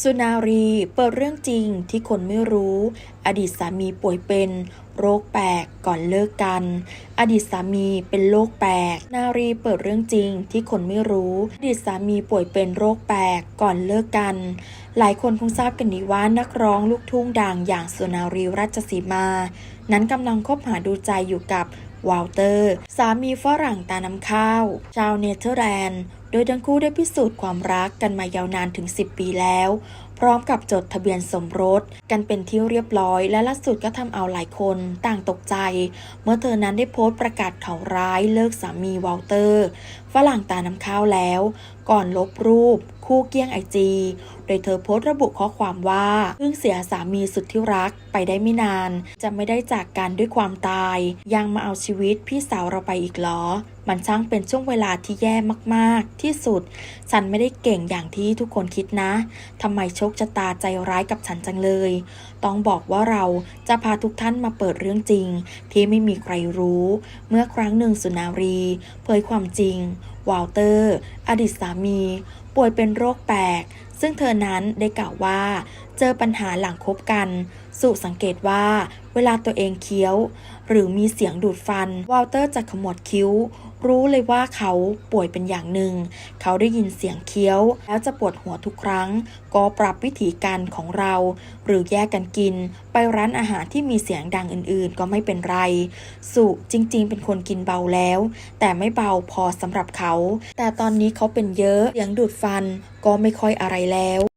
สุนารีเปิดเรื่องจริงที่คนไม่รู้ อดีตสามีป่วยเป็นโรคแปลกก่อนเลิกกัน อดีตสามีเป็นโรคแปลก นารีเปิดเรื่องจริงที่คนไม่รู้ อดีตสามีป่วยเป็นโรคแปลกก่อนเลิกกัน หลายคนคงทราบกันดีว่านักร้องลูกทุ่งดังอย่างสุนารีราชสีมา นั้นกำลังคบหาดูใจอยู่กับวอลเตอร์ สามีฝรั่งตาน้ำข้าว ชาวเนเธอร์แลนด์ โดยทั้งคู่ได้พิสูจน์ความรักกันมายาวนานถึง 10 ปีแล้ว ร้อมกับจดทะเบียนสมรสกันเป็นที่เรียบร้อย และล่าสุดก็ทำเอาหลายคนต่างตกใจ เมื่อเธอนั้นได้โพสต์ประกาศข่าวร้ายเลิกสามีวอลเตอร์ฝรั่งตาน้ำข้าวแล้ว ก่อนลบรูป คู่เกี้ยงไอจีโดยเธอโพสต์ระบุข้อความว่าเพิ่งเสียสามีสุดที่รักไปได้ไม่นาน จะไม่ได้จากกันด้วยความตาย ยังมาเอาชีวิตพี่สาวเราไปอีกเหรอ มันช่างเป็นช่วงเวลาที่แย่มากๆ ที่สุด ฉันไม่ได้เก่งอย่างที่ทุกคนคิดนะทำไมโชคชะตาใจร้ายกับฉันจังเลย ต้องบอกว่าเราจะพาทุกท่านมาเปิดเรื่องจริง ที่ไม่มีใครรู้ เมื่อครั้งหนึ่งสุนารี เผยความจริงวอลเตอร์ อดีตสามี ป่วยเป็นโรคแปลก ซึ่งเธอนั้นได้กล่าวว่า เจอปัญหาหลังคบกัน สุสังเกตว่า เวลาตัวเองเคี้ยว หรือมีเสียงดูดฟันวอลเตอร์จะขมวดคิ้ว รู้เลยว่าเขาป่วยเป็นอย่างหนึ่ง เขาได้ยินเสียงเคี้ยว แล้วจะปวดหัวทุกครั้ง ก็ปรับวิธีการของเรา หรือแยกกันกิน ไปร้านอาหารที่มีเสียงดังอื่นๆ ก็ไม่เป็นไร สุจริง ๆ เป็นคนกินเบาแล้ว แต่ไม่เบาพอสำหรับเขาแต่ตอนนี้เขาเป็นเยอะเสียงดูดฟันก็ไม่ค่อยอะไรแล้ว